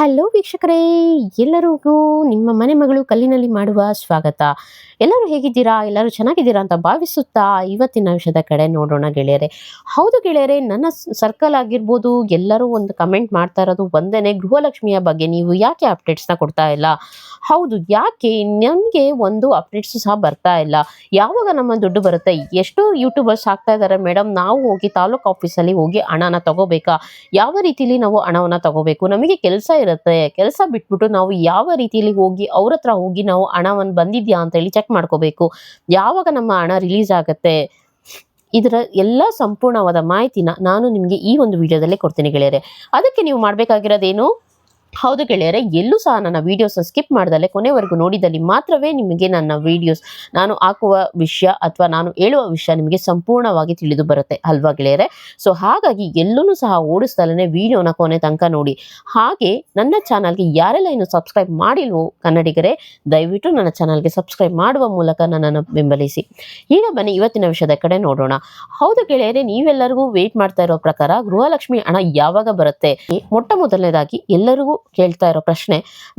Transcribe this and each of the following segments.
Hello ವೀಕ್ಷಕರೇ, ಎಲ್ಲರಿಗೂ ನಿಮ್ಮ ಮನೆ ಮಗಳು ಕಲ್ಲಿನಲ್ಲಿ ಮಾಡುವ ಸ್ವಾಗತ. ಎಲ್ಲರೂ ಹೇಗಿದ್ದೀರಾ? ಎಲ್ಲರೂ ಚೆನ್ನಾಗಿದ್ದೀರಾ ಅಂತ ಭಾವಿಸುತ್ತಾ ಇವತ್ತಿನ ವಿಷಯದ ಕಡೆ ನೋಡೋಣ ಗೆಳೆಯರೆ. ಹೌದು ಗೆಳೆಯರೆ, ನನ್ನ ಸರ್ಕಲ್ ಆಗಿರ್ಬೋದು, ಎಲ್ಲರೂ ಒಂದು ಕಮೆಂಟ್ ಮಾಡ್ತಾ ಇರೋದು ಒಂದೇನೆ ಗೃಹಲಕ್ಷ್ಮಿಯ ಬಗ್ಗೆ. ನೀವು ಯಾಕೆ ಅಪ್ಡೇಟ್ಸ್ನ ಕೊಡ್ತಾ ಇಲ್ಲ? ಹೌದು, ಯಾಕೆ? ನಮಗೆ ಒಂದು ಅಪ್ಡೇಟ್ಸ್ ಸಹ ಬರ್ತಾ ಇಲ್ಲ. ಯಾವಾಗ ನಮ್ಮ ದುಡ್ಡು ಬರುತ್ತೆ? ಎಷ್ಟು ಯೂಟ್ಯೂಬರ್ಸ್ ಆಗ್ತಾ ಇದ್ದಾರೆ ಮೇಡಮ್ ನಾವು ಹೋಗಿ ತಾಲೂಕು ಆಫೀಸಲ್ಲಿ ಹೋಗಿ ಹಣನ ತಗೋಬೇಕಾ? ಯಾವ ರೀತಿಲಿ ನಾವು ಹಣವನ್ನು ತಗೋಬೇಕು? ನಮಗೆ ಕೆಲಸ ಇರುತ್ತೆ. ಕೆಲಸ ಬಿಟ್ಬಿಟ್ಟು ನಾವು ಯಾವ ರೀತಿಯಲ್ಲಿ ಹೋಗಿ ಅವ್ರ ಹತ್ರ ಹೋಗಿ ನಾವು ಹಣವನ್ನು ಬಂದಿದ್ಯಾ ಅಂತ ಹೇಳಿ ಚೆಕ್ ಮಾಡ್ಕೋಬೇಕು. ಯಾವಾಗ ನಮ್ಮ ಹಣ ರಿಲೀಸ್ ಆಗುತ್ತೆ? ಇದರ ಎಲ್ಲ ಸಂಪೂರ್ಣವಾದ ಮಾಹಿತಿನ ನಾನು ನಿಮಗೆ ಈ ಒಂದು ವಿಡಿಯೋದಲ್ಲೇ ಕೊಡ್ತೀನಿ ಗೆಳೆಯರೆ. ಅದಕ್ಕೆ ನೀವು ಮಾಡಬೇಕಾಗಿರೋದೇನು? ಹೌದು ಗೆಳೆಯರೆ, ಎಲ್ಲೂ ಸಹ ನನ್ನ ವೀಡಿಯೋಸ್ ಸ್ಕಿಪ್ ಮಾಡ್ದಲೆ ಕೊನೆವರೆಗೂ ನೋಡಿದಲ್ಲಿ ಮಾತ್ರವೇ ನಿಮಗೆ ನನ್ನ ವಿಡಿಯೋಸ್ ನಾನು ಹಾಕುವ ವಿಷಯ ಅಥವಾ ನಾನು ಹೇಳುವ ವಿಷಯ ನಿಮಗೆ ಸಂಪೂರ್ಣವಾಗಿ ತಿಳಿದು ಬರುತ್ತೆ ಅಲ್ವಾ ಗೆಳೆಯರೆ? ಸೊ ಹಾಗಾಗಿ ಎಲ್ಲೂ ಸಹ ಓಡಿಸ್ದಲೇ ವಿಡಿಯೋನ ಕೊನೆ ತನಕ ನೋಡಿ. ಹಾಗೆ ನನ್ನ ಚಾನಲ್ಗೆ ಯಾರೆಲ್ಲ ಇನ್ನು ಸಬ್ಸ್ಕ್ರೈಬ್ ಮಾಡಿಲ್ವೋ ಕನ್ನಡಿಗರೇ, ದಯವಿಟ್ಟು ನನ್ನ ಚಾನಲ್ಗೆ ಸಬ್ಸ್ಕ್ರೈಬ್ ಮಾಡುವ ಮೂಲಕ ನನ್ನನ್ನು ಬೆಂಬಲಿಸಿ. ಈಗ ಬನ್ನಿ ಇವತ್ತಿನ ವಿಷಯದ ಕಡೆ ನೋಡೋಣ. ಹೌದು ಗೆಳೆಯರೆ, ನೀವೆಲ್ಲರಿಗೂ ವೇಟ್ ಮಾಡ್ತಾ ಇರೋ ಪ್ರಕಾರ ಗೃಹಲಕ್ಷ್ಮಿ ಹಣ ಯಾವಾಗ ಬರುತ್ತೆ? ಮೊಟ್ಟ ಮೊದಲನೇದಾಗಿ ಎಲ್ಲರಿಗೂ ಕೇಳ್ತಾ ಇರೋ ಪ್ರಶ್ನೆ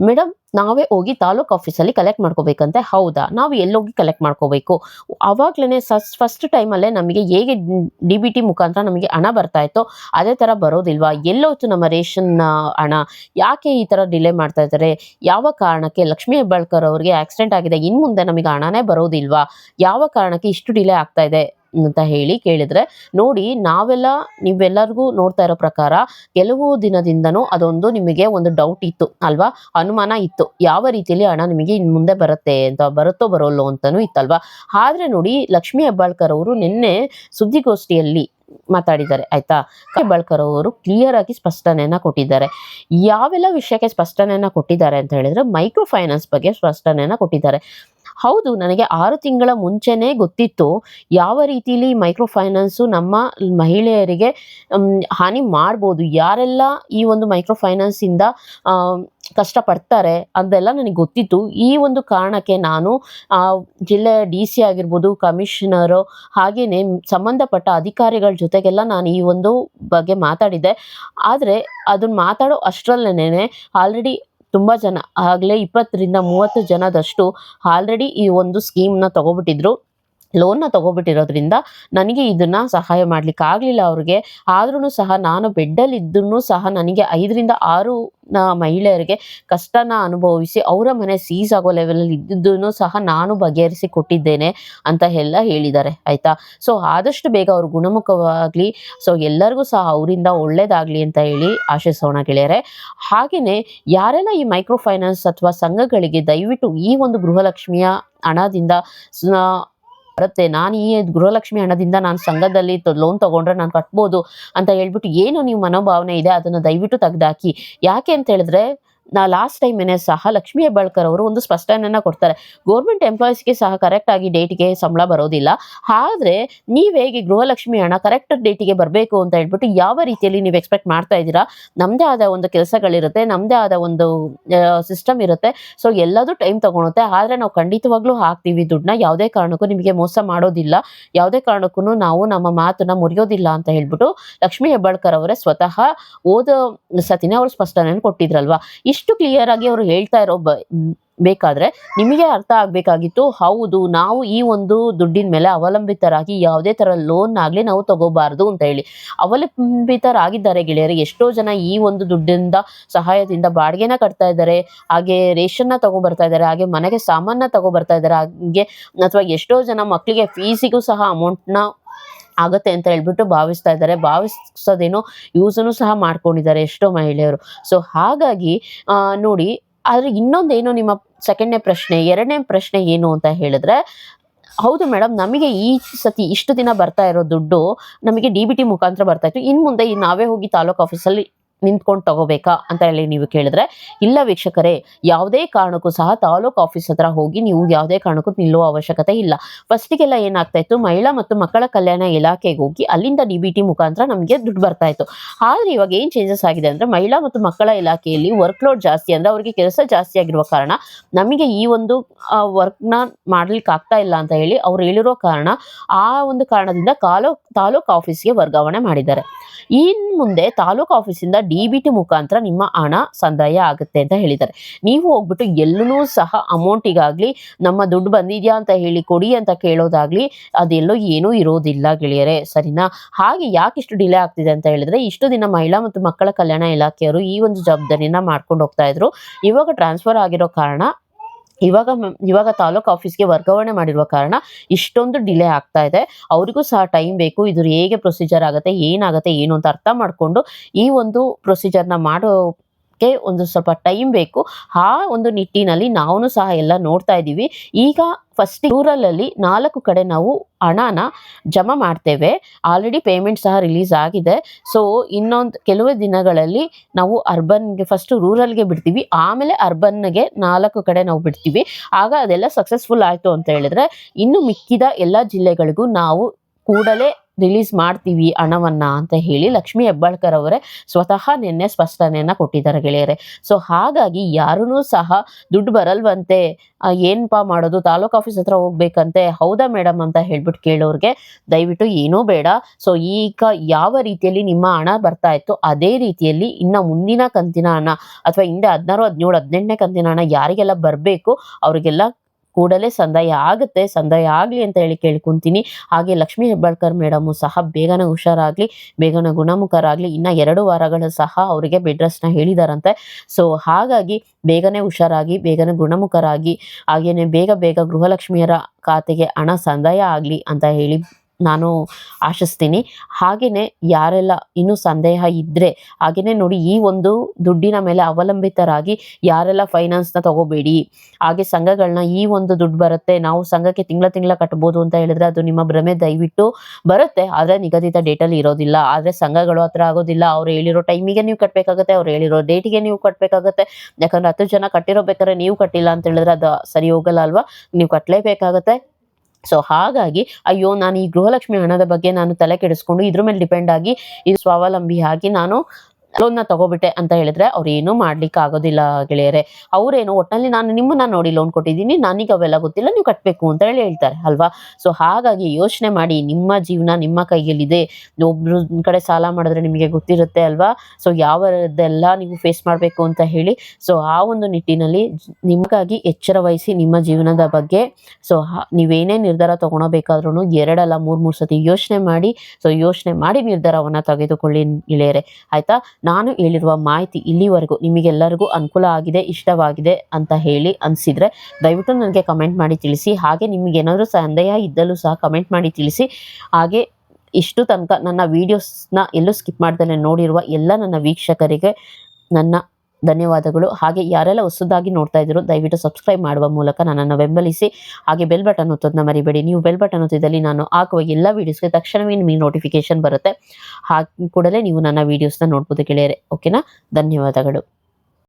ಮೇಡಮ್ ನಾವೇ ಹೋಗಿ ತಾಲೂಕ್ ಆಫೀಸಲ್ಲಿ ಕಲೆಕ್ಟ್ ಮಾಡ್ಕೋಬೇಕಂತೆ? ಹೌದಾ, ನಾವು ಎಲ್ಲೋಗಿ ಕಲೆಕ್ಟ್ ಮಾಡ್ಕೋಬೇಕು. ಅವಾಗ್ಲೇ ಸಸ್ ಫಸ್ಟ್ ಟೈಮಲ್ಲೇ ನಮಗೆ ಹೇಗೆ ಡಿ ಬಿ ಟಿ ಮುಖಾಂತರ ನಮಗೆ ಹಣ ಬರ್ತಾ ಇತ್ತೋ, ಅದೇ ಥರ ಬರೋದಿಲ್ವಾ? ಎಲ್ಲೋಯ್ತು ನಮ್ಮ ರೇಷನ್ ಹಣ. ಯಾಕೆ ಈ ಥರ ಡಿಲೇ ಮಾಡ್ತಾ ಇದ್ದಾರೆ? ಯಾವ ಕಾರಣಕ್ಕೆ? ಲಕ್ಷ್ಮೀ ಹೆಬ್ಬಾಳ್ಕರ್ ಅವ್ರಿಗೆ ಆಕ್ಸಿಡೆಂಟ್ ಆಗಿದೆ ಇನ್ನು ಮುಂದೆ ನಮಗೆ ಹಣನೇ ಬರೋದಿಲ್ವಾ? ಯಾವ ಕಾರಣಕ್ಕೆ ಇಷ್ಟು ಡಿಲೇ ಆಗ್ತಾ ಇದೆ? ಅಂತ ಹೇಳಿ ಕೇಳಿದ್ರೆ, ನೋಡಿ ನಾವೆಲ್ಲ, ನೀವೆಲ್ಲರಿಗೂ ನೋಡ್ತಾ ಇರೋ ಪ್ರಕಾರ ಕೆಲವು ದಿನದಿಂದನೂ ಅದೊಂದು ನಿಮಗೆ ಒಂದು ಡೌಟ್ ಇತ್ತು, ಅಲ್ವಾ? ಅನುಮಾನ ಇತ್ತು. ಯಾವ ರೀತಿಯಲ್ಲಿ ಹಣ ನಿಮಗೆ ಇನ್ನು ಮುಂದೆ ಬರುತ್ತೆ ಅಂತ, ಬರುತ್ತೋ ಬರೋಲ್ಲೋ ಅಂತಲೂ ಇತ್ತಲ್ವಾ? ಆದ್ರೆ ನೋಡಿ ಲಕ್ಷ್ಮೀ ಹೆಬ್ಬಾಳ್ಕರ್ ಅವರು ನಿನ್ನೆ ಸುದ್ದಿಗೋಷ್ಠಿಯಲ್ಲಿ ಮಾತಾಡಿದ್ದಾರೆ, ಆಯ್ತಾ? ಹೆಬ್ಬಾಳ್ಕರ್ ಅವರು ಕ್ಲಿಯರ್ ಆಗಿ ಸ್ಪಷ್ಟನೆಯನ್ನ ಕೊಟ್ಟಿದ್ದಾರೆ. ಯಾವೆಲ್ಲ ವಿಷಯಕ್ಕೆ ಸ್ಪಷ್ಟನೆಯನ್ನ ಕೊಟ್ಟಿದ್ದಾರೆ ಅಂತ ಹೇಳಿದ್ರೆ ಮೈಕ್ರೋ ಫೈನಾನ್ಸ್ ಬಗ್ಗೆ ಸ್ಪಷ್ಟನೆಯನ್ನ ಕೊಟ್ಟಿದ್ದಾರೆ. ಹೌದು, ನನಗೆ ಆರು ತಿಂಗಳ ಮುಂಚೆನೇ ಗೊತ್ತಿತ್ತು ಯಾವ ರೀತಿಲಿ ಮೈಕ್ರೋ ಫೈನಾನ್ಸು ನಮ್ಮ ಮಹಿಳೆಯರಿಗೆ ಹಾನಿ ಮಾಡ್ಬೋದು. ಯಾರೆಲ್ಲ ಈ ಒಂದು ಮೈಕ್ರೋ ಫೈನಾನ್ಸಿಂದ ಕಷ್ಟಪಡ್ತಾರೆ ಅದೆಲ್ಲ ನನಗೆ ಗೊತ್ತಿತ್ತು. ಈ ಒಂದು ಕಾರಣಕ್ಕೆ ನಾನು ಜಿಲ್ಲೆಯ ಡಿ ಸಿ ಆಗಿರ್ಬೋದು, ಕಮಿಷನರು ಹಾಗೆಯೇ ಸಂಬಂಧಪಟ್ಟ ಅಧಿಕಾರಿಗಳ ಜೊತೆಗೆಲ್ಲ ನಾನು ಈ ಒಂದು ಬಗ್ಗೆ ಮಾತಾಡಿದ್ದೆ. ಆದರೆ, ಅದನ್ನ ಮಾತಾಡೋ ಅಷ್ಟರಲ್ಲೇನೆ ಆಲ್ರೆಡಿ ತುಂಬ ಜನ ಆಗಲೇ ಇಪ್ಪತ್ತರಿಂದ ಮೂವತ್ತು ಜನದಷ್ಟು ಆಲ್ರೆಡಿ ಈ ಒಂದು ಸ್ಕೀಮ್ನ ತಗೊಬಿಟ್ಟಿದ್ರು. ಲೋನ್ನ ತಗೋಬಿಟ್ಟಿರೋದ್ರಿಂದ ನನಗೆ ಇದನ್ನ ಸಹಾಯ ಮಾಡ್ಲಿಕ್ಕೆ ಆಗಲಿಲ್ಲ ಅವ್ರಿಗೆ. ಆದ್ರೂ ಸಹ ನಾನು ಬೆಡ್ಡಲ್ಲಿ ಇದ್ದೂ ಸಹ ನನಗೆ ಐದರಿಂದ ಆರು ಮಹಿಳೆಯರಿಗೆ ಕಷ್ಟನ ಅನುಭವಿಸಿ ಅವರ ಮನೆ ಸೀಸ್ ಆಗೋ ಲೆವೆಲಲ್ಲಿ ಇದ್ದಿದ್ದನ್ನು ಸಹ ನಾನು ಬಗೆಹರಿಸಿ ಕೊಟ್ಟಿದ್ದೇನೆ ಅಂತ ಎಲ್ಲ ಹೇಳಿದ್ದಾರೆ, ಆಯ್ತಾ? ಸೊ ಆದಷ್ಟು ಬೇಗ ಅವರು ಗುಣಮುಖವಾಗಲಿ ಸೊ ಎಲ್ಲರಿಗೂ ಸಹ ಅವರಿಂದ ಒಳ್ಳೇದಾಗಲಿ ಅಂತ ಹೇಳಿ ಆಶಿಸೋಣ ಗೆಳೆಯರೆ. ಹಾಗೆಯೇ ಯಾರೆಲ್ಲ ಈ ಮೈಕ್ರೋ ಫೈನಾನ್ಸ್ ಅಥವಾ ಸಂಘಗಳಿಗೆ ದಯವಿಟ್ಟು ಈ ಒಂದು ಗೃಹಲಕ್ಷ್ಮಿಯ ಹಣದಿಂದ ಬರುತ್ತೆ. ನಾನು ಈ ಗೃಹಲಕ್ಷ್ಮಿ ಹಣದಿಂದ ನಾನು ಸಂಘದಲ್ಲಿ ಲೋನ್ ತಗೊಂಡ್ರೆ ನಾನು ಕಟ್ಬೋದು ಅಂತ ಹೇಳ್ಬಿಟ್ಟು ಏನು ನೀವು ಮನೋಭಾವನೆ ಇದೆ ಅದನ್ನು ದಯವಿಟ್ಟು ತೆಗೆದಾಕಿ. ಯಾಕೆ ಅಂತ ಹೇಳಿದ್ರೆ ನಾ ಲಾಸ್ಟ್ ಟೈಮೇನೆ ಸಹ ಲಕ್ಷ್ಮೀ ಹೆಬ್ಬಾಳ್ಕರ್ ಅವರು ಒಂದು ಸ್ಪಷ್ಟನೆಯನ್ನ ಕೊಡ್ತಾರೆ. ಗೌರ್ಮೆಂಟ್ ಎಂಪ್ಲಾಯೀಸ್ಗೆ ಸಹ ಕರೆಕ್ಟಾಗಿ ಡೇಟ್ಗೆ ಸಂಬಳ ಬರೋದಿಲ್ಲ. ಆದರೆ ನೀವು ಹೇಗೆ ಗೃಹಲಕ್ಷ್ಮಿ ಹಣ ಕರೆಕ್ಟ್ ಡೇಟಿಗೆ ಬರಬೇಕು ಅಂತ ಹೇಳ್ಬಿಟ್ಟು ಯಾವ ರೀತಿಯಲ್ಲಿ ನೀವು ಎಕ್ಸ್ಪೆಕ್ಟ್ ಮಾಡ್ತಾ ಇದ್ದೀರಾ? ನಮ್ಮದೇ ಆದ ಒಂದು ಕೆಲಸಗಳಿರುತ್ತೆ ನಮ್ಮದೇ ಆದ ಒಂದು ಸಿಸ್ಟಮ್ ಇರುತ್ತೆ. ಸೊ ಎಲ್ಲದೂ ಟೈಮ್ ತಗೊಳುತ್ತೆ. ಆದರೆ ನಾವು ಖಂಡಿತವಾಗ್ಲೂ ಹಾಕ್ತೀವಿ ದುಡ್ಡನ್ನ. ಯಾವುದೇ ಕಾರಣಕ್ಕೂ ನಿಮಗೆ ಮೋಸ ಮಾಡೋದಿಲ್ಲ. ಯಾವುದೇ ಕಾರಣಕ್ಕೂ ನಾವು ನಮ್ಮ ಮಾತನ್ನ ಮುರಿಯೋದಿಲ್ಲ ಅಂತ ಹೇಳ್ಬಿಟ್ಟು ಲಕ್ಷ್ಮೀ ಹೆಬ್ಬಾಳ್ಕರ್ ಅವರೇ ಸ್ವತಃ ಓದೋ ಸತಿನೇ ಅವರು ಸ್ಪಷ್ಟನೆಯನ್ನು ಕೊಟ್ಟಿದ್ರಲ್ವಾ? ಇಷ್ಟು ಕ್ಲಿಯರ್ ಆಗಿ ಅವರು ಹೇಳ್ತಾ ಇರೋ ಬೇಕಾದ್ರೆ ನಿಮಗೆ ಅರ್ಥ ಆಗ್ಬೇಕಾಗಿತ್ತು, ಹೌದು, ನಾವು ಈ ಒಂದು ದುಡ್ಡಿನ ಮೇಲೆ ಅವಲಂಬಿತರಾಗಿ ಯಾವುದೇ ತರ ಲೋನ್ ಆಗ್ಲಿ ನಾವು ತಗೋಬಾರ್ದು ಅಂತ ಹೇಳಿ. ಅವಲಂಬಿತರಾಗಿದ್ದಾರೆ ಗೆಳೆಯರು, ಎಷ್ಟೋ ಜನ ಈ ಒಂದು ದುಡ್ಡಿಂದ, ಸಹಾಯದಿಂದ ಬಾಡಿಗೆನ ಕಟ್ತಾ ಇದ್ದಾರೆ, ಹಾಗೆ ರೇಷನ್ನ ತಗೊಬರ್ತಾ ಇದ್ದಾರೆ, ಹಾಗೆ ಮನೆಗೆ ಸಾಮಾನ ತಗೊಬರ್ತಾ ಇದ್ದಾರೆ, ಹಾಗೆ ಅಥವಾ ಎಷ್ಟೋ ಜನ ಮಕ್ಕಳಿಗೆ ಫೀಸಿಗೂ ಸಹ ಅಮೌಂಟ್ನ ಆಗತ್ತೆ ಅಂತ ಹೇಳ್ಬಿಟ್ಟು ಭಾವಿಸ್ತಾ ಇದ್ದಾರೆ. ಭಾವಿಸೋದೇನೋ ಯೂಸನ್ನು ಸಹ ಮಾಡ್ಕೊಂಡಿದ್ದಾರೆ ಎಷ್ಟೋ ಮಹಿಳೆಯರು. ಸೊ ಹಾಗಾಗಿ ನೋಡಿ, ಆದರೆ ಇನ್ನೊಂದೇನು ನಿಮ್ಮ ಸೆಕೆಂಡ್ನೇ ಪ್ರಶ್ನೆ, ಎರಡನೇ ಪ್ರಶ್ನೆ ಏನು ಅಂತ ಹೇಳಿದ್ರೆ, ಹೌದು ಮೇಡಮ್, ನಮಗೆ ಈ ಸತಿ ಇಷ್ಟು ದಿನ ಬರ್ತಾ ಇರೋ ದುಡ್ಡು ನಮಗೆ ಡಿ ಬಿ ಟಿ ಮುಖಾಂತರ ಬರ್ತಾ ಇತ್ತು. ಇನ್ನು ಮುಂದೆ ನಾವೇ ಹೋಗಿ ತಾಲೂಕು ಆಫೀಸಲ್ಲಿ ನಿಂತ್ಕೊಂಡು ತಗೋಬೇಕಾ ಅಂತ ಹೇಳಿ ನೀವು ಕೇಳಿದ್ರೆ, ಇಲ್ಲ ವೀಕ್ಷಕರೇ, ಯಾವುದೇ ಕಾರಣಕ್ಕೂ ಸಹ ತಾಲೂಕು ಆಫೀಸ್ ಹತ್ರ ಹೋಗಿ ನೀವು ಯಾವುದೇ ಕಾರಣಕ್ಕೂ ನಿಲ್ಲುವ ಅವಶ್ಯಕತೆ ಇಲ್ಲ. ಫಸ್ಟಿಗೆಲ್ಲ ಏನಾಗ್ತಾ ಇತ್ತು, ಮಹಿಳಾ ಮತ್ತು ಮಕ್ಕಳ ಕಲ್ಯಾಣ ಇಲಾಖೆಗೆ ಹೋಗಿ ಅಲ್ಲಿಂದ ಡಿ ಬಿ ಟಿ ಮುಖಾಂತರ ನಮಗೆ ದುಡ್ಡು ಬರ್ತಾ ಇತ್ತು. ಆದರೆ ಇವಾಗ ಏನು ಚೇಂಜಸ್ ಆಗಿದೆ ಅಂದ್ರೆ, ಮಹಿಳಾ ಮತ್ತು ಮಕ್ಕಳ ಇಲಾಖೆಯಲ್ಲಿ ವರ್ಕ್ ಲೋಡ್ ಜಾಸ್ತಿ ಅಂದ್ರೆ ಅವರಿಗೆ ಕೆಲಸ ಜಾಸ್ತಿ ಆಗಿರುವ ಕಾರಣ, ನಮಗೆ ಈ ಒಂದು ವರ್ಕ್ನ ಮಾಡ್ಲಿಕ್ಕೆ ಆಗ್ತಾ ಇಲ್ಲ ಅಂತ ಹೇಳಿ ಅವ್ರು ಹೇಳಿರೋ ಕಾರಣ, ಆ ಒಂದು ಕಾರಣದಿಂದ ಕಾಲೋ, ತಾಲೂಕ್ ಆಫೀಸ್ಗೆ ವರ್ಗಾವಣೆ ಮಾಡಿದ್ದಾರೆ. ಇನ್ ಮುಂದೆ ತಾಲೂಕು ಆಫೀಸಿಂದ ಡಿ ಬಿ ಟಿ ಮುಖಾಂತರ ನಿಮ್ಮ ಹಣ ಸಂದಾಯ ಆಗುತ್ತೆ ಅಂತ ಹೇಳಿದ್ದಾರೆ. ನೀವು ಹೋಗ್ಬಿಟ್ಟು ಎಲ್ಲೂ ಸಹ ಅಮೌಂಟಿಗಾಗ್ಲಿ ನಮ್ಮ ದುಡ್ಡು ಬಂದಿದ್ಯಾ ಅಂತ ಹೇಳಿ ಕೊಡಿ ಅಂತ ಕೇಳೋದಾಗ್ಲಿ ಅದೆಲ್ಲೋ ಏನೂ ಇರೋದಿಲ್ಲ ಗೆಳೆಯರೆ, ಸರಿನಾ? ಹಾಗೆ ಯಾಕೆ ಇಷ್ಟು ಡಿಲೇ ಆಗ್ತಿದೆ ಅಂತ ಹೇಳಿದ್ರೆ ಇಷ್ಟು ದಿನ ಮಹಿಳಾ ಮತ್ತು ಮಕ್ಕಳ ಕಲ್ಯಾಣ ಇಲಾಖೆಯವರು ಈ ಒಂದು ಜವಾಬ್ದಾರಿನ ಮಾಡ್ಕೊಂಡು ಹೋಗ್ತಾ ಇದ್ರು. ಇವಾಗ ಟ್ರಾನ್ಸ್ಫರ್ ಆಗಿರೋ ಕಾರಣ ಇವಾಗ ಇವಾಗ ತಾಲೂಕು ಆಫೀಸ್ಗೆ ವರ್ಗಾವಣೆ ಮಾಡಿರುವ ಕಾರಣ ಇಷ್ಟೊಂದು ಡಿಲೇ ಆಗ್ತಾ ಇದೆ. ಅವರಿಗೂ ಸಹ ಟೈಮ್ ಬೇಕು. ಇದು ಹೇಗೆ ಪ್ರೊಸೀಜರ್ ಆಗುತ್ತೆ, ಏನಾಗುತ್ತೆ, ಏನು ಅಂತ ಅರ್ಥ ಮಾಡಿಕೊಂಡು ಈ ಒಂದು ಪ್ರೊಸೀಜರ್ನ ಮಾಡೋಕ್ಕೆ ಒಂದು ಸ್ವಲ್ಪ ಟೈಮ್ ಬೇಕು. ಆ ಒಂದು ನಿಟ್ಟಿನಲ್ಲಿ ನಾವು ಸಹ ಎಲ್ಲ ನೋಡ್ತಾ ಇದ್ದೀವಿ. ಈಗ ಫಸ್ಟ್ ರೂರಲಲ್ಲಿ ನಾಲ್ಕು ಕಡೆ ನಾವು ಹಣನ ಜಮಾ ಮಾಡ್ತೇವೆ. ಆಲ್ರೆಡಿ ಪೇಮೆಂಟ್ ಸಹ ರಿಲೀಸ್ ಆಗಿದೆ. ಸೊ ಇನ್ನೊಂದು ಕೆಲವೇ ದಿನಗಳಲ್ಲಿ ನಾವು ಅರ್ಬನ್ಗೆ ಫಸ್ಟ್ ರೂರಲ್ಗೆ ಬಿಡ್ತೀವಿ. ಆಮೇಲೆ ಅರ್ಬನ್ಗೆ ನಾಲ್ಕು ಕಡೆ ನಾವು ಬಿಡ್ತೀವಿ. ಆಗ ಅದೆಲ್ಲ ಸಕ್ಸಸ್ಫುಲ್ ಆಯಿತು ಅಂತ ಹೇಳಿದ್ರೆ, ಇನ್ನು ಮಿಕ್ಕಿದ ಎಲ್ಲ ಜಿಲ್ಲೆಗಳಿಗೂ ನಾವು ಕೂಡಲೇ ರಿಲೀಸ್ ಮಾಡ್ತೀವಿ ಹಣವನ್ನು ಅಂತ ಹೇಳಿ ಲಕ್ಷ್ಮೀ ಹೆಬ್ಬಾಳ್ಕರ್ ಅವರೇ ಸ್ವತಃ ನಿನ್ನೆ ಸ್ಪಷ್ಟನೆಯನ್ನು ಕೊಟ್ಟಿದ್ದಾರೆ ಗೆಳೆಯರೆ. ಸೊ ಹಾಗಾಗಿ ಯಾರೂ ಸಹ ದುಡ್ಡು ಬರಲ್ವಂತೆ ಏನಪ್ಪ ಏನ್ಪಾ ಮಾಡೋದು, ತಾಲೂಕು ಆಫೀಸ್ ಹತ್ರ ಹೋಗ್ಬೇಕಂತೆ, ಹೌದಾ ಮೇಡಮ್ ಅಂತ ಹೇಳ್ಬಿಟ್ಟು ಕೇಳೋರಿಗೆ ದಯವಿಟ್ಟು ಏನೂ ಬೇಡ. ಸೊ ಈಗ ಯಾವ ರೀತಿಯಲ್ಲಿ ನಿಮ್ಮ ಹಣ ಬರ್ತಾ ಇತ್ತು, ಅದೇ ರೀತಿಯಲ್ಲಿ ಇನ್ನ ಮುಂದಿನ ಕಂತಿನ ಹಣ, ಅಥವಾ ಹಿಂದೆ ಹದಿನಾರು, ಹದಿನೇಳು, ಹದಿನೆಂಟನೇ ಕಂತಿನ ಹಣ ಯಾರಿಗೆಲ್ಲ ಬರಬೇಕು, ಅವರಿಗೆಲ್ಲ ಕೂಡಲೇ ಸಂದಾಯ ಆಗುತ್ತೆ, ಸಂದಾಯ ಆಗಲಿ ಅಂತ ಹೇಳಿ ಕೇಳ್ಕೊಂತೀನಿ ಹಾಗೆ ಲಕ್ಷ್ಮೀ ಹೆಬ್ಬಾಳ್ಕರ್ ಮೇಡಮು ಸಹ ಬೇಗನೆ ಹುಷಾರಾಗಲಿ, ಬೇಗನೆ ಗುಣಮುಖರಾಗಲಿ, ಇನ್ನು ಎರಡು ವಾರಗಳು ಸಹ ಅವರಿಗೆ ಬೆಡ್ ರೆಸ್ಟ್ನ ಹೇಳಿದಾರಂತೆ. ಸೊ ಹಾಗಾಗಿ ಬೇಗನೆ ಹುಷಾರಾಗಿ, ಬೇಗನೆ ಗುಣಮುಖರಾಗಿ ಹಾಗೆಯೇ ಬೇಗ ಬೇಗ ಗೃಹಲಕ್ಷ್ಮಿಯರ ಖಾತೆಗೆ ಹಣ ಸಂದಾಯ ಆಗಲಿ ಅಂತ ಹೇಳಿ ನಾನು ಆಶಿಸ್ತೀನಿ. ಹಾಗೆಯೇ ಯಾರೆಲ್ಲ ಇನ್ನೂ ಸಂದೇಹ ಇದ್ದರೆ ಹಾಗೆಯೇ ನೋಡಿ ಈ ಒಂದು ದುಡ್ಡಿನ ಮೇಲೆ ಅವಲಂಬಿತರಾಗಿ ಯಾರೆಲ್ಲ ಫೈನಾನ್ಸ್ನ ತಗೋಬೇಡಿ, ಹಾಗೆ ಸಂಘಗಳನ್ನ ಈ ಒಂದು ದುಡ್ಡು ಬರುತ್ತೆ, ನಾವು ಸಂಘಕ್ಕೆ ತಿಂಗಳ ತಿಂಗಳ ಕಟ್ಬೋದು ಅಂತ ಹೇಳಿದ್ರೆ ಅದು ನಿಮ್ಮ ಭ್ರಮೆ ದಯವಿಟ್ಟು ಬರುತ್ತೆ. ಆದರೆ ನಿಗದಿತ ಡೇಟಲ್ಲಿ ಇರೋದಿಲ್ಲ. ಆದರೆ ಸಂಘಗಳು ಹತ್ರ ಆಗೋದಿಲ್ಲ. ಅವ್ರು ಹೇಳಿರೋ ಟೈಮಿಗೆ ನೀವು ಕಟ್ಟಬೇಕಾಗುತ್ತೆ ಅವ್ರು ಹೇಳಿರೋ ಡೇಟಿಗೆ ನೀವು ಕಟ್ಟಬೇಕಾಗತ್ತೆ ಯಾಕಂದ್ರೆ ಹತ್ತು ಜನ ಕಟ್ಟಿರೋ ಬೇಕಾದ್ರೆ ನೀವು ಕಟ್ಟಿಲ್ಲ ಅಂತ ಹೇಳಿದ್ರೆ ಅದು ಸರಿ ಹೋಗಲ್ಲ ಅಲ್ವಾ? ನೀವು ಕಟ್ಟಲೇಬೇಕಾಗತ್ತೆ ಸೊ ಹಾಗಾಗಿ, ಅಯ್ಯೋ, ನಾನು ಈ ಗೃಹಲಕ್ಷ್ಮಿ ಹಣದ ಬಗ್ಗೆ ನಾನು ತಲೆ ಕೆಡಿಸ್ಕೊಂಡು ಇದ್ರ ಮೇಲೆ ಡಿಪೆಂಡ್ ಆಗಿ ಇದು ಸ್ವಾವಲಂಬಿ ಆಗಿ ನಾನು ಲೋನ್ನ ತಗೋಬಿಟ್ಟೆ ಅಂತ ಹೇಳಿದ್ರೆ ಅವ್ರು ಏನೂ ಮಾಡ್ಲಿಕ್ಕೆ ಆಗೋದಿಲ್ಲ ಗೆಳೆಯರೆ. ಅವ್ರೇನು ಒಟ್ಟಿನಲ್ಲಿ ನಾನು ನಿಮ್ಮನ್ನ ನೋಡಿ ಲೋನ್ ಕೊಟ್ಟಿದ್ದೀನಿ, ನನಗೆ ಅವೆಲ್ಲ ಗೊತ್ತಿಲ್ಲ, ನೀವು ಕಟ್ಟಬೇಕು ಅಂತ ಹೇಳಿ ಹೇಳ್ತಾರೆ, ಅಲ್ವಾ? ಸೊ ಹಾಗಾಗಿ ಯೋಚನೆ ಮಾಡಿ, ನಿಮ್ಮ ಜೀವನ ನಿಮ್ಮ ಕೈಯಲ್ಲಿದೆ. ಒಬ್ರು ಕಡೆ ಸಾಲ ಮಾಡಿದ್ರೆ ನಿಮಗೆ ಗೊತ್ತಿರುತ್ತೆ ಅಲ್ವಾ? ಸೊ ಯಾವದೆಲ್ಲ ನೀವು ಫೇಸ್ ಮಾಡಬೇಕು ಅಂತ ಹೇಳಿ ಸೊ ಆ ಒಂದು ನಿಟ್ಟಿನಲ್ಲಿ ನಿಮ್ಗಾಗಿ ನಿಮಗಾಗಿ ಎಚ್ಚರ ವಹಿಸಿ ನಿಮ್ಮ ಜೀವನದ ಬಗ್ಗೆ ಸೊ ನೀವೇನೇ ನಿರ್ಧಾರ ತಗೊಳಬೇಕಾದ್ರೂ ಎರಡಲ್ಲ ಮೂರು ಮೂರು ಸತಿ ಯೋಚನೆ ಮಾಡಿ ಸೊ ಯೋಚನೆ ಮಾಡಿ ನಿರ್ಧಾರವನ್ನು ತೆಗೆದುಕೊಳ್ಳಿ ಗೆಳೆಯರೆ. ಆಯಿತಾ? ನಾನು ಹೇಳಿರುವ ಮಾಹಿತಿ ಇಲ್ಲಿವರೆಗೂ ನಿಮಗೆಲ್ಲರಿಗೂ ಅನುಕೂಲ ಆಗಿದೆ, ಇಷ್ಟವಾಗಿದೆ ಅಂತ ಹೇಳಿ ಅನಿಸಿದರೆ ದಯವಿಟ್ಟು ನನಗೆ ಕಮೆಂಟ್ ಮಾಡಿ ತಿಳಿಸಿ. ಹಾಗೆ ನಿಮಗೇನಾದರೂ ಸಂದೇಹ ಇದ್ದಲ್ಲೂ ಸಹ ಕಮೆಂಟ್ ಮಾಡಿ ತಿಳಿಸಿ. ಹಾಗೆ ಇಷ್ಟು ತನಕ ನನ್ನ ವೀಡಿಯೋಸ್ನ ಎಲ್ಲೂ ಸ್ಕಿಪ್ ಮಾಡ್ದಲೇ ನೋಡಿರುವ ಎಲ್ಲ ನನ್ನ ವೀಕ್ಷಕರಿಗೆ ನನ್ನ ಧನ್ಯವಾದಗಳು. ಹಾಗೆ ಯಾರೆಲ್ಲ ಹೊಸದಾಗಿ ನೋಡ್ತಾ ಇದ್ರು ದಯವಿಟ್ಟು ಸಬ್ಸ್ಕ್ರೈಬ್ ಮಾಡುವ ಮೂಲಕ ನನ್ನನ್ನು ಬೆಂಬಲಿಸಿ. ಹಾಗೆ ಬೆಲ್ ಬಟನ್ ಒತ್ತೋದನ್ನ ಮರಿಬೇಡಿ. ನೀವು ಬೆಲ್ ಬಟನ್ ಒತ್ತಿದಲ್ಲಿ ನಾನು ಹಾಕುವ ಎಲ್ಲ ವೀಡಿಯೋಸ್ಗೆ ತಕ್ಷಣವೇ ನಿಮಗೆ ನೋಟಿಫಿಕೇಶನ್ ಬರುತ್ತೆ. ಹಾಗೆ ಕೂಡಲೇ ನೀವು ನನ್ನ ವೀಡಿಯೋಸ್ನ ನೋಡ್ಬೋದು ಗೆಳೆಯರೆ. ಓಕೆನಾ ಧನ್ಯವಾದಗಳು.